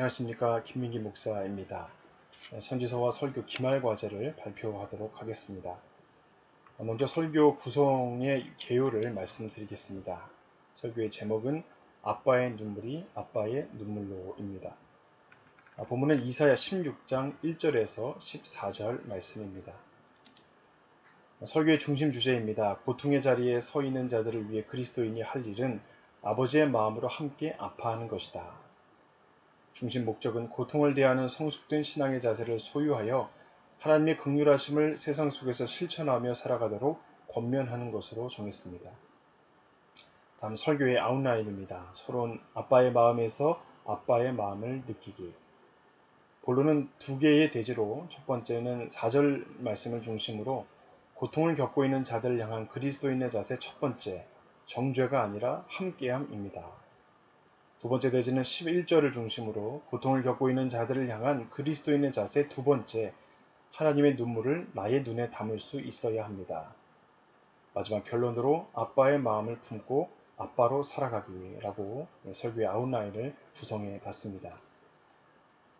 안녕하십니까 김민기 목사입니다. 선지서와 설교 기말 과제를 발표하도록 하겠습니다. 먼저 설교 구성의 개요를 말씀드리겠습니다. 설교의 제목은 아빠의 눈물이 아빠의 눈물로입니다. 본문은 이사야 16장 1절에서 14절 말씀입니다. 설교의 중심 주제입니다. 고통의 자리에 서 있는 자들을 위해 그리스도인이 할 일은 아버지의 마음으로 함께 아파하는 것이다. 중심 목적은 고통을 대하는 성숙된 신앙의 자세를 소유하여 하나님의 극률하심을 세상 속에서 실천하며 살아가도록 권면하는 것으로 정했습니다. 다음 설교의 아웃라인입니다. 서론 아빠의 마음에서 아빠의 마음을 느끼기. 본론은 두 개의 대지로 첫 번째는 4절 말씀을 중심으로 고통을 겪고 있는 자들을 향한 그리스도인의 자세 첫 번째, 정죄가 아니라 함께함입니다. 두 번째 대지는 11절을 중심으로 고통을 겪고 있는 자들을 향한 그리스도인의 자세 두 번째, 하나님의 눈물을 나의 눈에 담을 수 있어야 합니다. 마지막 결론으로 아빠의 마음을 품고 아빠로 살아가기라고 설교의 아웃라인을 구성해 봤습니다.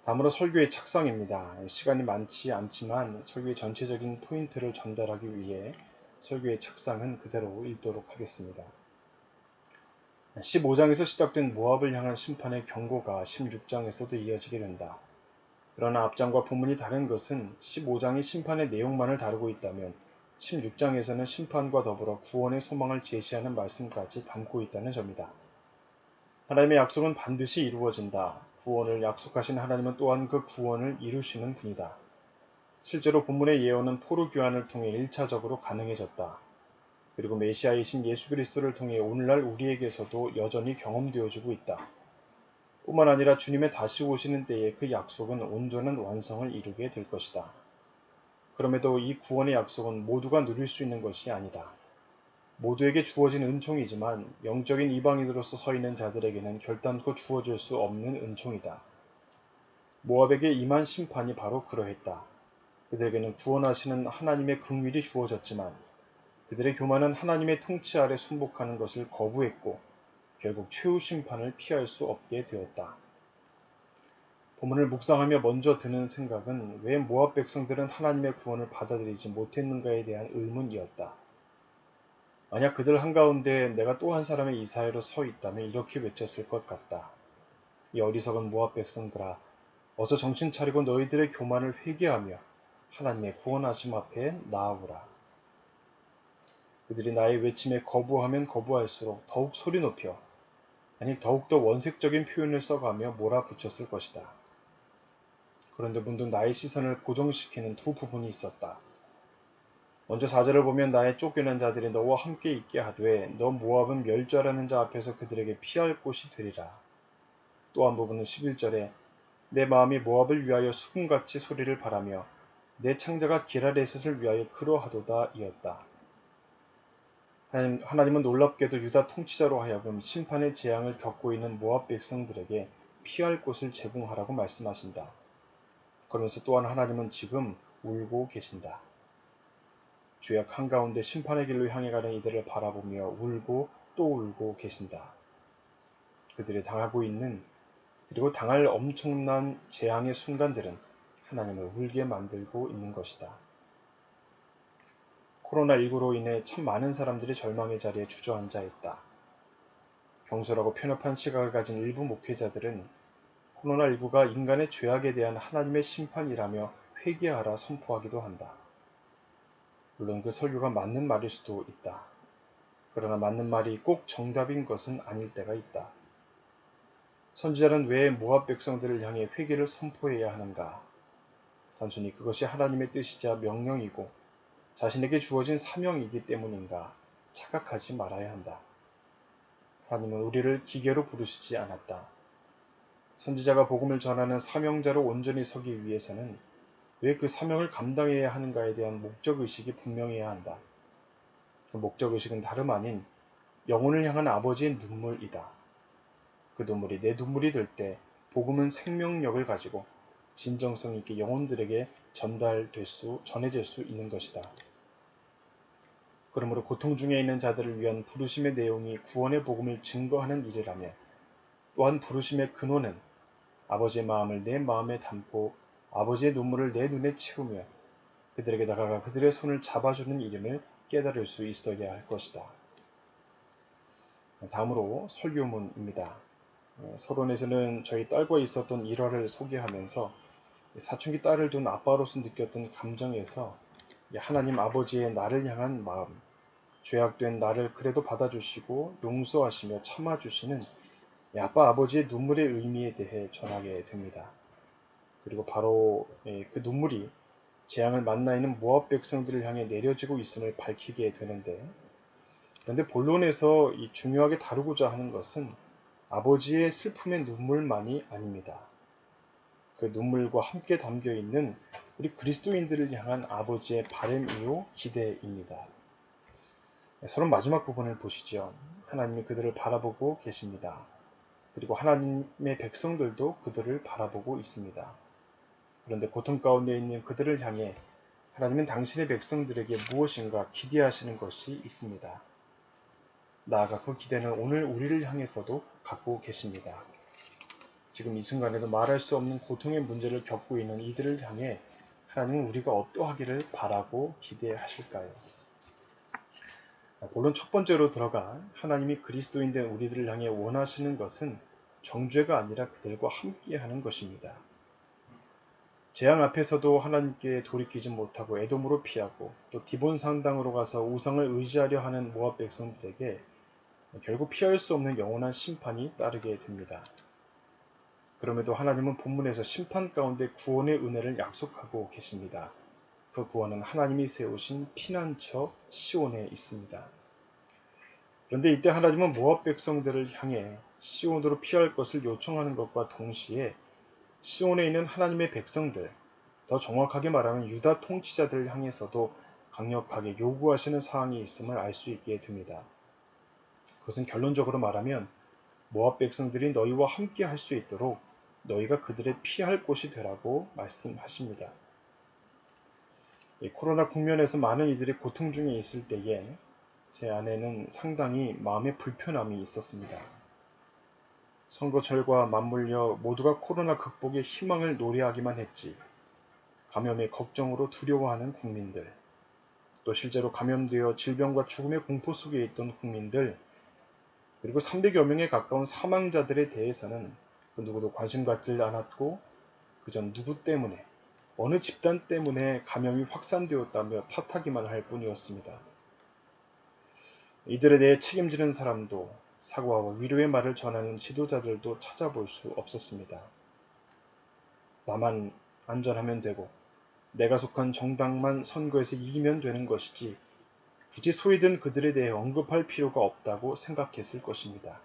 다음으로 설교의 착상입니다. 시간이 많지 않지만 설교의 전체적인 포인트를 전달하기 위해 설교의 착상은 그대로 읽도록 하겠습니다. 15장에서 시작된 모압을 향한 심판의 경고가 16장에서도 이어지게 된다. 그러나 앞장과 본문이 다른 것은 15장이 심판의 내용만을 다루고 있다면 16장에서는 심판과 더불어 구원의 소망을 제시하는 말씀까지 담고 있다는 점이다. 하나님의 약속은 반드시 이루어진다. 구원을 약속하신 하나님은 또한 그 구원을 이루시는 분이다. 실제로 본문의 예언은 포로 교환을 통해 1차적으로 가능해졌다. 그리고 메시아이신 예수 그리스도를 통해 오늘날 우리에게서도 여전히 경험되어지고 있다. 뿐만 아니라 주님의 다시 오시는 때에 그 약속은 온전한 완성을 이루게 될 것이다. 그럼에도 이 구원의 약속은 모두가 누릴 수 있는 것이 아니다. 모두에게 주어진 은총이지만 영적인 이방인으로서 서 있는 자들에게는 결단코 주어질 수 없는 은총이다. 모압에게 임한 심판이 바로 그러했다. 그들에게는 구원하시는 하나님의 긍휼이 주어졌지만 그들의 교만은 하나님의 통치 아래 순복하는 것을 거부했고 결국 최후 심판을 피할 수 없게 되었다. 본문을 묵상하며 먼저 드는 생각은 왜 모압 백성들은 하나님의 구원을 받아들이지 못했는가에 대한 의문이었다. 만약 그들 한가운데 내가 또 한 사람의 이사회로 서 있다면 이렇게 외쳤을 것 같다. 이 어리석은 모압 백성들아, 어서 정신 차리고 너희들의 교만을 회개하며 하나님의 구원하심 앞에 나아오라. 그들이 나의 외침에 거부하면 거부할수록 더욱 소리 높여 아니 더욱더 원색적인 표현을 써가며 몰아붙였을 것이다. 그런데 문득 나의 시선을 고정시키는 두 부분이 있었다. 먼저 사절을 보면 나의 쫓겨난 자들이 너와 함께 있게 하되 너 모압은 멸절하는 자 앞에서 그들에게 피할 곳이 되리라. 또 한 부분은 11절에 내 마음이 모압을 위하여 수금같이 소리를 바라며 내 창자가 기라레셋을 위하여 그러하도다 이었다. 하나님 은 놀랍게도 유다 통치자로 하여금 심판의 재앙을 겪고 있는 모압 백성들에게 피할 곳을 제공하라고 말씀하신다. 그러면서 또한 하나님은 지금 울고 계신다. 죄악 한가운데 심판의 길로 향해 가는 이들을 바라보며 울고 또 울고 계신다. 그들이 당하고 있는 그리고 당할 엄청난 재앙의 순간들은 하나님을 울게 만들고 있는 것이다. 코로나19로 인해 참 많은 사람들이 절망의 자리에 주저앉아 있다. 경솔하고 편협한 시각을 가진 일부 목회자들은 코로나19가 인간의 죄악에 대한 하나님의 심판이라며 회개하라 선포하기도 한다. 물론 그 설교가 맞는 말일 수도 있다. 그러나 맞는 말이 꼭 정답인 것은 아닐 때가 있다. 선지자는 왜 모압 백성들을 향해 회개를 선포해야 하는가? 단순히 그것이 하나님의 뜻이자 명령이고 자신에게 주어진 사명이기 때문인가 착각하지 말아야 한다. 하나님은 우리를 기계로 부르시지 않았다. 선지자가 복음을 전하는 사명자로 온전히 서기 위해서는 왜 그 사명을 감당해야 하는가에 대한 목적의식이 분명해야 한다. 그 목적의식은 다름 아닌 영혼을 향한 아버지의 눈물이다. 그 눈물이 내 눈물이 될 때 복음은 생명력을 가지고 진정성 있게 영혼들에게 전달될 수, 전해질 수 있는 것이다. 그러므로 고통 중에 있는 자들을 위한 부르심의 내용이 구원의 복음을 증거하는 일이라면 또한 부르심의 근원은 아버지의 마음을 내 마음에 담고 아버지의 눈물을 내 눈에 채우며 그들에게 다가가 그들의 손을 잡아주는 이름을 깨달을 수 있어야 할 것이다. 다음으로 설교문입니다. 서론에서는 저희 딸과 있었던 일화를 소개하면서 사춘기 딸을 둔 아빠로서 느꼈던 감정에서 하나님 아버지의 나를 향한 마음, 죄악된 나를 그래도 받아주시고 용서하시며 참아주시는 아빠 아버지의 눈물의 의미에 대해 전하게 됩니다. 그리고 바로 그 눈물이 재앙을 만나 있는 모압 백성들을 향해 내려지고 있음을 밝히게 되는데 그런데 본론에서 이 중요하게 다루고자 하는 것은 아버지의 슬픔의 눈물만이 아닙니다. 그 눈물과 함께 담겨 있는 우리 그리스도인들을 향한 아버지의 바램이요 기대입니다. 서로 마지막 부분을 보시죠. 하나님이 그들을 바라보고 계십니다. 그리고 하나님의 백성들도 그들을 바라보고 있습니다. 그런데 고통 가운데 있는 그들을 향해 하나님은 당신의 백성들에게 무엇인가 기대하시는 것이 있습니다. 나아가 그 기대는 오늘 우리를 향해서도 갖고 계십니다. 지금 이 순간에도 말할 수 없는 고통의 문제를 겪고 있는 이들을 향해 하나님은 우리가 어떠하기를 바라고 기대하실까요? 본론 첫 번째로 들어가 하나님이 그리스도인 된 우리들을 향해 원하시는 것은 정죄가 아니라 그들과 함께하는 것입니다. 재앙 앞에서도 하나님께 돌이키지 못하고 애돔으로 피하고 또 디본 상당으로 가서 우상을 의지하려 하는 모압 백성들에게 결국 피할 수 없는 영원한 심판이 따르게 됩니다. 그럼에도 하나님은 본문에서 심판 가운데 구원의 은혜를 약속하고 계십니다. 그 구원은 하나님이 세우신 피난처 시온에 있습니다. 그런데 이때 하나님은 모압 백성들을 향해 시온으로 피할 것을 요청하는 것과 동시에 시온에 있는 하나님의 백성들, 더 정확하게 말하면 유다 통치자들을 향해서도 강력하게 요구하시는 사항이 있음을 알 수 있게 됩니다. 그것은 결론적으로 말하면 모압 백성들이 너희와 함께 할 수 있도록 너희가 그들의 피할 곳이 되라고 말씀하십니다. 코로나 국면에서 많은 이들이 고통 중에 있을 때에 제 아내는 상당히 마음의 불편함이 있었습니다. 선거철과 맞물려 모두가 코로나 극복의 희망을 노래하기만 했지 감염의 걱정으로 두려워하는 국민들 또 실제로 감염되어 질병과 죽음의 공포 속에 있던 국민들 그리고 300여 명에 가까운 사망자들에 대해서는 그 누구도 관심 갖질 않았고 그전 누구 때문에 어느 집단 때문에 감염이 확산되었다며 탓하기만 할 뿐이었습니다. 이들에 대해 책임지는 사람도 사과와 위로의 말을 전하는 지도자들도 찾아볼 수 없었습니다. 나만 안전하면 되고 내가 속한 정당만 선거에서 이기면 되는 것이지 굳이 소외된 그들에 대해 언급할 필요가 없다고 생각했을 것입니다.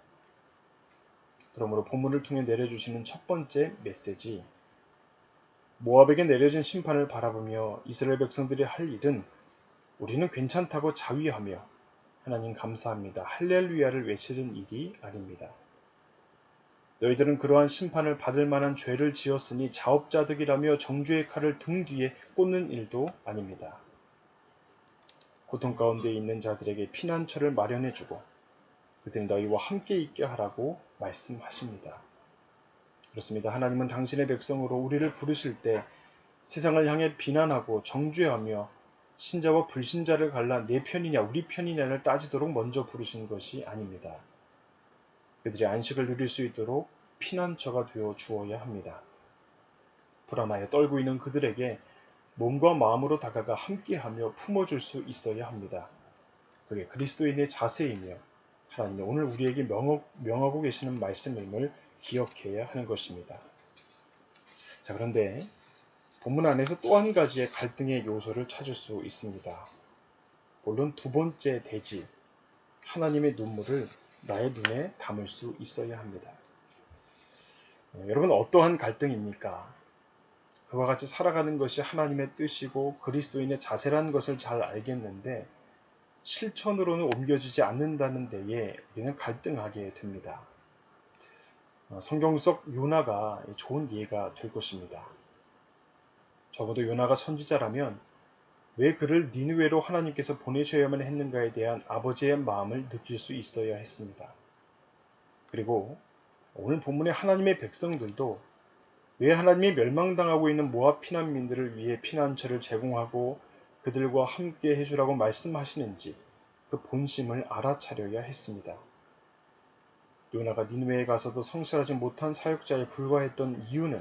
그러므로 본문을 통해 내려주시는 첫 번째 메시지 모압에게 내려진 심판을 바라보며 이스라엘 백성들이 할 일은 우리는 괜찮다고 자위하며 하나님 감사합니다. 할렐루야를 외치는 일이 아닙니다. 너희들은 그러한 심판을 받을 만한 죄를 지었으니 자업자득이라며 정죄의 칼을 등 뒤에 꽂는 일도 아닙니다. 고통 가운데 있는 자들에게 피난처를 마련해주고 그들이 너희와 함께 있게 하라고 말씀하십니다. 그렇습니다. 하나님은 당신의 백성으로 우리를 부르실 때 세상을 향해 비난하고 정죄하며 신자와 불신자를 갈라 내 편이냐 우리 편이냐를 따지도록 먼저 부르신 것이 아닙니다. 그들이 안식을 누릴 수 있도록 피난처가 되어 주어야 합니다. 불안하여 떨고 있는 그들에게 몸과 마음으로 다가가 함께하며 품어줄 수 있어야 합니다. 그게 그리스도인의 자세이며 하나님이 오늘 우리에게 명하고 계시는 말씀임을 기억해야 하는 것입니다. 자, 그런데 본문 안에서 또 한 가지의 갈등의 요소를 찾을 수 있습니다. 물론 두 번째 대지, 하나님의 눈물을 나의 눈에 담을 수 있어야 합니다. 여러분 어떠한 갈등입니까? 그와 같이 살아가는 것이 하나님의 뜻이고 그리스도인의 자세라는 것을 잘 알겠는데 실천으로는 옮겨지지 않는다는 데에 우리는 갈등하게 됩니다. 어, 성경 속 요나가 좋은 예가 될 것입니다. 적어도 요나가 선지자라면 왜 그를 니누웨로 하나님께서 보내셔야만 했는가에 대한 아버지의 마음을 느낄 수 있어야 했습니다. 그리고 오늘 본문의 하나님의 백성들도 왜 하나님이 멸망당하고 있는 모압 피난민들을 위해 피난처를 제공하고 그들과 함께 해주라고 말씀하시는지 그 본심을 알아차려야 했습니다. 요나가 니누웨에 가서도 성실하지 못한 사역자에 불과했던 이유는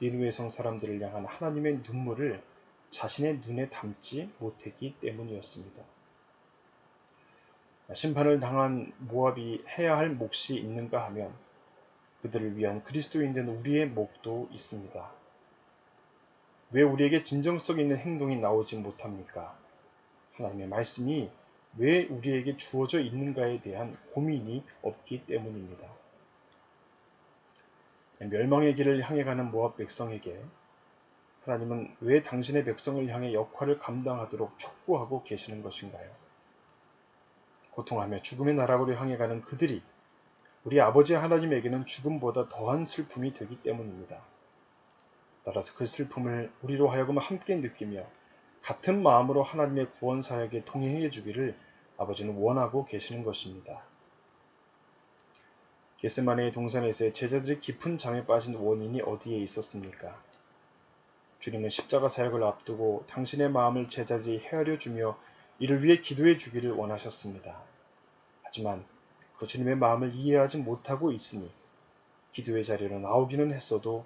니누웨 성 사람들을 향한 하나님의 눈물을 자신의 눈에 담지 못했기 때문이었습니다. 심판을 당한 모압이 해야 할 몫이 있는가 하면 그들을 위한 그리스도인 된 우리의 몫도 있습니다. 왜 우리에게 진정성 있는 행동이 나오지 못합니까? 하나님의 말씀이 왜 우리에게 주어져 있는가에 대한 고민이 없기 때문입니다. 멸망의 길을 향해 가는 모압 백성에게 하나님은 왜 당신의 백성을 향해 역할을 감당하도록 촉구하고 계시는 것인가요? 고통하며 죽음의 나라로 향해 가는 그들이 우리 아버지 하나님에게는 죽음보다 더한 슬픔이 되기 때문입니다. 따라서 그 슬픔을 우리로 하여금 함께 느끼며 같은 마음으로 하나님의 구원 사역에 동행해 주기를 아버지는 원하고 계시는 것입니다. 게스마네의 동산에서의 제자들이 깊은 잠에 빠진 원인이 어디에 있었습니까? 주님은 십자가 사역을 앞두고 당신의 마음을 제자들이 헤아려 주며 이를 위해 기도해 주기를 원하셨습니다. 하지만 그 주님의 마음을 이해하지 못하고 있으니 기도의 자리로 나오기는 했어도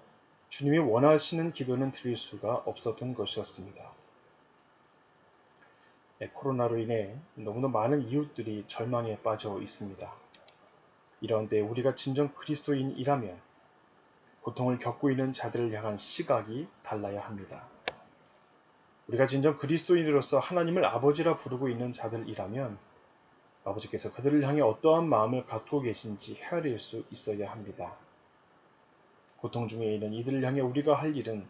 주님이 원하시는 기도는 드릴 수가 없었던 것이었습니다. 네, 코로나로 인해 너무나 많은 이웃들이 절망에 빠져 있습니다. 이런데 우리가 진정 그리스도인이라면 고통을 겪고 있는 자들을 향한 시각이 달라야 합니다. 우리가 진정 그리스도인으로서 하나님을 아버지라 부르고 있는 자들이라면 아버지께서 그들을 향해 어떠한 마음을 갖고 계신지 헤아릴 수 있어야 합니다. 고통 중에 있는 이들을 향해 우리가 할 일은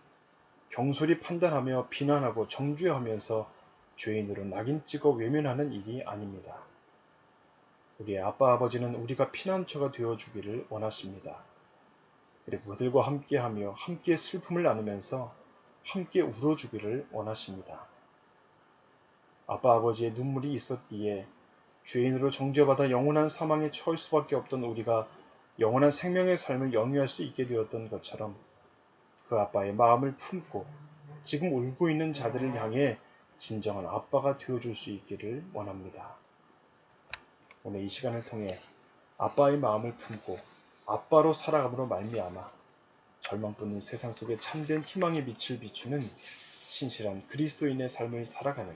경솔히 판단하며 비난하고 정죄하면서 죄인으로 낙인 찍어 외면하는 일이 아닙니다. 우리의 아빠 아버지는 우리가 피난처가 되어 주기를 원하십니다. 그리고 그들과 함께하며 함께 슬픔을 나누면서 함께 울어주기를 원하십니다. 아빠 아버지의 눈물이 있었기에 죄인으로 정죄받아 영원한 사망에 처할 수밖에 없던 우리가 영원한 생명의 삶을 영위할 수 있게 되었던 것처럼 그 아빠의 마음을 품고 지금 울고 있는 자들을 향해 진정한 아빠가 되어줄 수 있기를 원합니다. 오늘 이 시간을 통해 아빠의 마음을 품고 아빠로 살아감으로 말미암아 절망뿐인 세상 속에 참된 희망의 빛을 비추는 신실한 그리스도인의 삶을 살아가는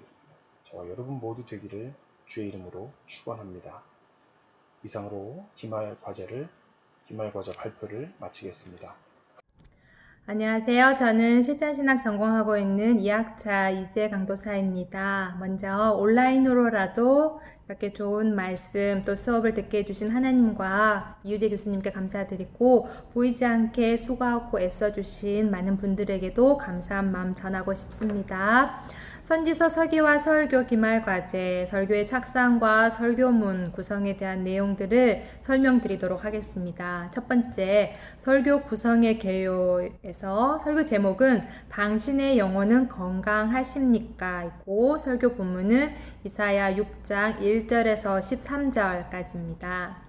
저와 여러분 모두 되기를 주의 이름으로 축원합니다. 이상으로 기말 과제를 기말 과제 발표를 마치겠습니다. 안녕하세요. 저는 실전신학 전공하고 있는 2학차 이재 강도사입니다. 먼저 온라인으로라도 이렇게 좋은 말씀 또 수업을 듣게 해주신 하나님과 이유재 교수님께 감사드리고 보이지 않게 수고하고 애써주신 많은 분들에게도 감사한 마음 전하고 싶습니다. 선지서 서기와 설교 기말 과제, 설교의 착상과 설교문 구성에 대한 내용들을 설명드리도록 하겠습니다. 첫 번째, 설교 구성의 개요에서 설교 제목은 당신의 영혼은 건강하십니까? 있고 설교 본문은 이사야 6장 1절에서 13절까지입니다.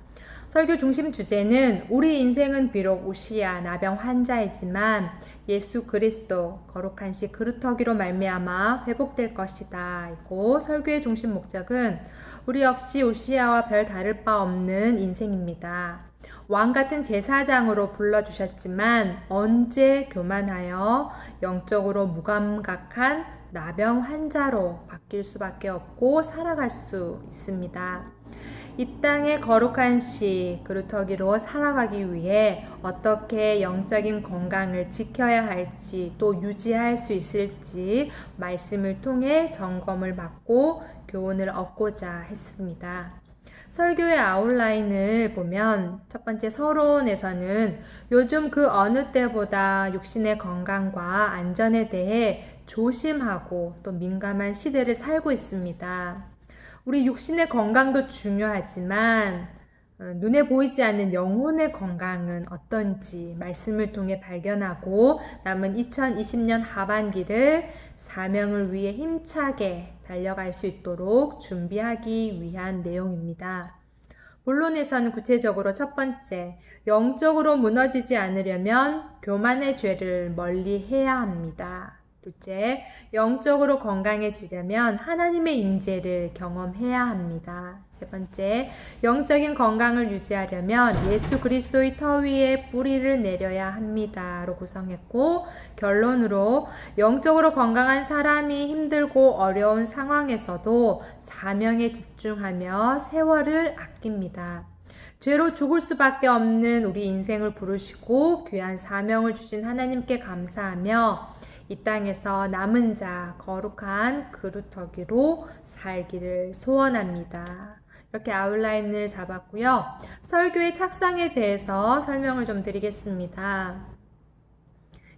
설교 중심 주제는 우리 인생은 비록 우시야 나병 환자이지만 예수 그리스도 거룩한 시 그루터기로 말미암아 회복될 것이다. 이고 설교의 중심 목적은 우리 역시 우시아와 별 다를 바 없는 인생입니다. 왕 같은 제사장으로 불러주셨지만 언제 교만하여 영적으로 무감각한 나병 환자로 바뀔 수밖에 없고 살아갈 수 있습니다. 이 땅의 거룩한 시 그루터기로 살아가기 위해 어떻게 영적인 건강을 지켜야 할지 또 유지할 수 있을지 말씀을 통해 점검을 받고 교훈을 얻고자 했습니다. 설교의 아웃라인을 보면 첫 번째 서론에서는 요즘 그 어느 때보다 육신의 건강과 안전에 대해 조심하고 또 민감한 시대를 살고 있습니다. 우리 육신의 건강도 중요하지만 어, 눈에 보이지 않는 영혼의 건강은 어떤지 말씀을 통해 발견하고 남은 2020년 하반기를 사명을 위해 힘차게 달려갈 수 있도록 준비하기 위한 내용입니다. 본론에서는 구체적으로 첫 번째, 영적으로 무너지지 않으려면 교만의 죄를 멀리 해야 합니다. 둘째, 영적으로 건강해지려면 하나님의 임재를 경험해야 합니다. 세 번째, 영적인 건강을 유지하려면 예수 그리스도의 터 위에 뿌리를 내려야 합니다로 구성했고 결론으로 영적으로 건강한 사람이 힘들고 어려운 상황에서도 사명에 집중하며 세월을 아낍니다. 죄로 죽을 수밖에 없는 우리 인생을 부르시고 귀한 사명을 주신 하나님께 감사하며 이 땅에서 남은 자 거룩한 그루터기로 살기를 소원합니다. 이렇게 아웃라인을 잡았고요. 설교의 착상에 대해서 설명을 좀 드리겠습니다.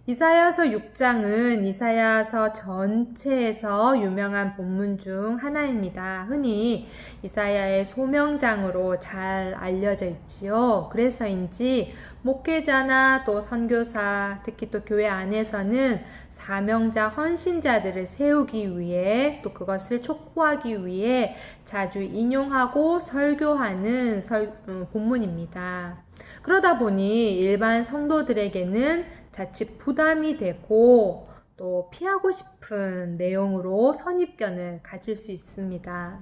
이사야서 6장은 이사야서 전체에서 유명한 본문 중 하나입니다. 흔히 이사야의 소명장으로 잘 알려져 있지요. 그래서인지 목회자나 또 선교사, 특히 또 교회 안에서는 사명자 헌신자들을 세우기 위해 또 그것을 촉구하기 위해 자주 인용하고 설교하는 설, 음, 본문입니다. 그러다 보니 일반 성도들에게는 자칫 부담이 되고 또 피하고 싶은 내용으로 선입견을 가질 수 있습니다.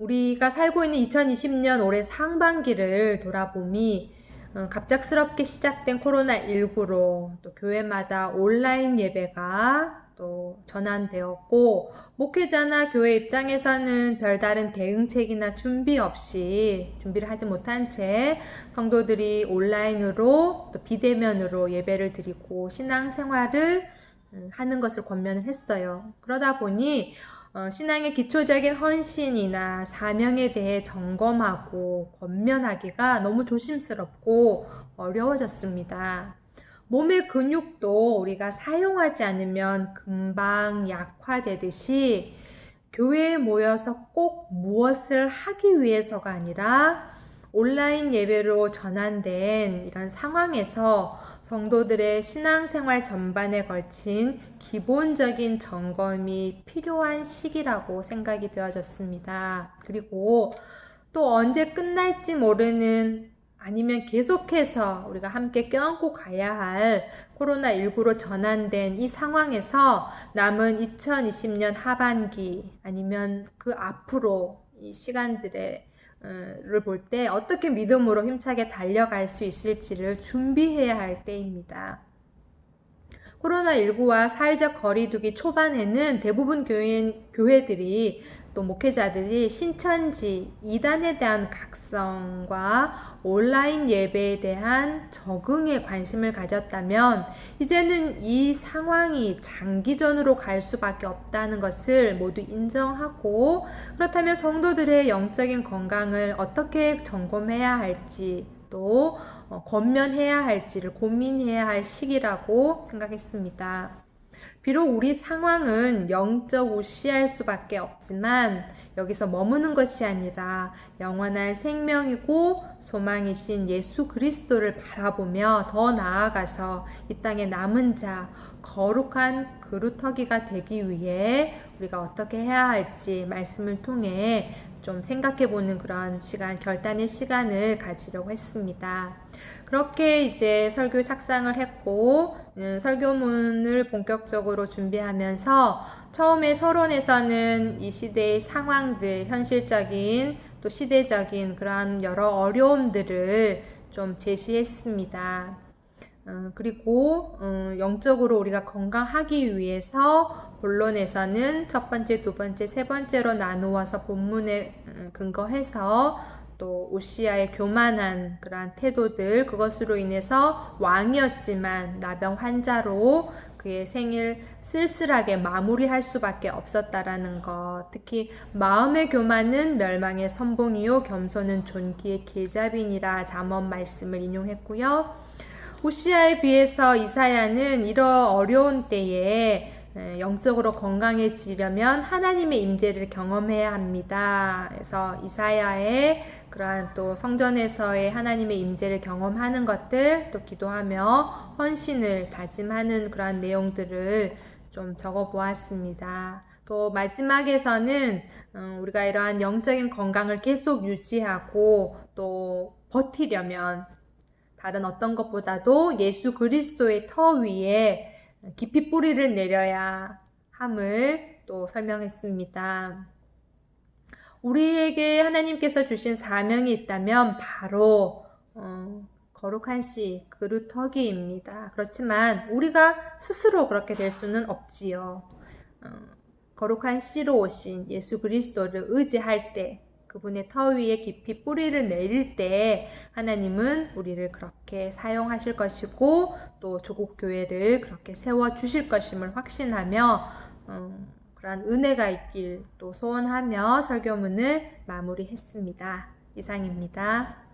우리가 살고 있는 2020년 올해 상반기를 돌아보미 어, 갑작스럽게 시작된 코로나19로 또 교회마다 온라인 예배가 또 전환되었고 목회자나 교회 입장에서는 별다른 대응책이나 준비 없이 준비를 하지 못한 채 성도들이 온라인으로 또 비대면으로 예배를 드리고 신앙생활을 음, 하는 것을 권면을 했어요. 그러다 보니 어, 신앙의 기초적인 헌신이나 사명에 대해 점검하고 권면하기가 너무 조심스럽고 어려워졌습니다. 몸의 근육도 우리가 사용하지 않으면 금방 약화되듯이 교회에 모여서 꼭 무엇을 하기 위해서가 아니라 온라인 예배로 전환된 이런 상황에서 성도들의 신앙생활 전반에 걸친 기본적인 점검이 필요한 시기라고 생각이 되어졌습니다. 그리고 또 언제 끝날지 모르는 아니면 계속해서 우리가 함께 껴안고 가야 할 코로나19로 전환된 이 상황에서 남은 2020년 하반기 아니면 그 앞으로 이 시간들의 를 볼 때 어떻게 믿음으로 힘차게 달려갈 수 있을지를 준비해야 할 때입니다. 코로나19와 사회적 거리두기 초반에는 대부분 교회, 교회들이 또 목회자들이 신천지, 이단에 대한 각성과 온라인 예배에 대한 적응에 관심을 가졌다면 이제는 이 상황이 장기전으로 갈 수밖에 없다는 것을 모두 인정하고 그렇다면 성도들의 영적인 건강을 어떻게 점검해야 할지 또 어, 권면해야 할지를 고민해야 할 시기라고 생각했습니다. 비록 우리 상황은 영적 우시할 수밖에 없지만 여기서 머무는 것이 아니라 영원한 생명이고 소망이신 예수 그리스도를 바라보며 더 나아가서 이 땅에 남은 자 거룩한 그루터기가 되기 위해 우리가 어떻게 해야 할지 말씀을 통해 좀 생각해 보는 그런 시간, 결단의 시간을 가지려고 했습니다. 그렇게 이제 설교 착상을 했고 음, 설교문을 본격적으로 준비하면서 처음에 서론에서는 이 시대의 상황들, 현실적인 또 시대적인 그런 여러 어려움들을 좀 제시했습니다. 어, 그리고 어, 영적으로 우리가 건강하기 위해서 본론에서는 첫 번째, 두 번째, 세 번째로 나누어서 본문에 음, 근거해서 또 우시아의 교만한 그러한 태도들 그것으로 인해서 왕이었지만 나병 환자로 그의 생일 쓸쓸하게 마무리할 수밖에 없었다라는 것. 특히 마음의 교만은 멸망의 선봉이요 겸손은 존귀의 길잡이니라 잠언 말씀을 인용했고요. 우시아에 비해서 이사야는 이런 어려운 때에 영적으로 건강해지려면 하나님의 임재를 경험해야 합니다. 그래서 이사야의 그러한 또 성전에서의 하나님의 임재를 경험하는 것들 또 기도하며 헌신을 다짐하는 그러한 내용들을 좀 적어 보았습니다. 또 마지막에서는 음, 우리가 이러한 영적인 건강을 계속 유지하고 또 버티려면 다른 어떤 것보다도 예수 그리스도의 터 위에 깊이 뿌리를 내려야 함을 또 설명했습니다. 우리에게 하나님께서 주신 사명이 있다면 바로 어, 거룩한 씨 그루터기입니다. 그렇지만 우리가 스스로 그렇게 될 수는 없지요. 어, 거룩한 씨로 오신 예수 그리스도를 의지할 때 그분의 터 위에 깊이 뿌리를 내릴 때 하나님은 우리를 그렇게 사용하실 것이고 또 조국 교회를 그렇게 세워 주실 것임을 확신하며 음, 그러한 은혜가 있길 또 소원하며 설교문을 마무리했습니다. 이상입니다.